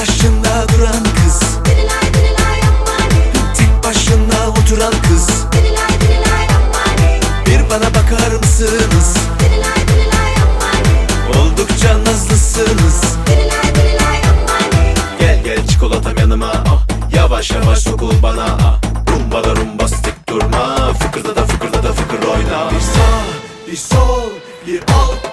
başına duran kız. Dirilay Tek başına oturan kız. Dirilay dirilay ammani Bir bana bakar mısınız? Dirilay dirilay ammani Oldukça nazlısınız. Dirilay dirilay ammani Gel gel çikolatam yanıma. Ah. Yavaş yavaş sokul bana. Ah. Rumba da rumba sık durma. Fıkırda da fıkırda da fıkır oyna. Bir sağ bir sol bir alttan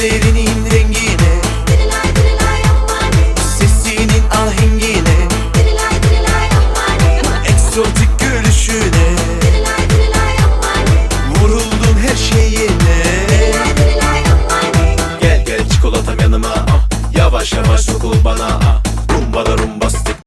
Gözlerinin rengine. Sesinin ahengine. Eksotik gülüşüne. Dirilay Vuruldum her şeyine. Gel gel çikolatam yanıma. Ah. Yavaş yavaş sokul bana. Ah.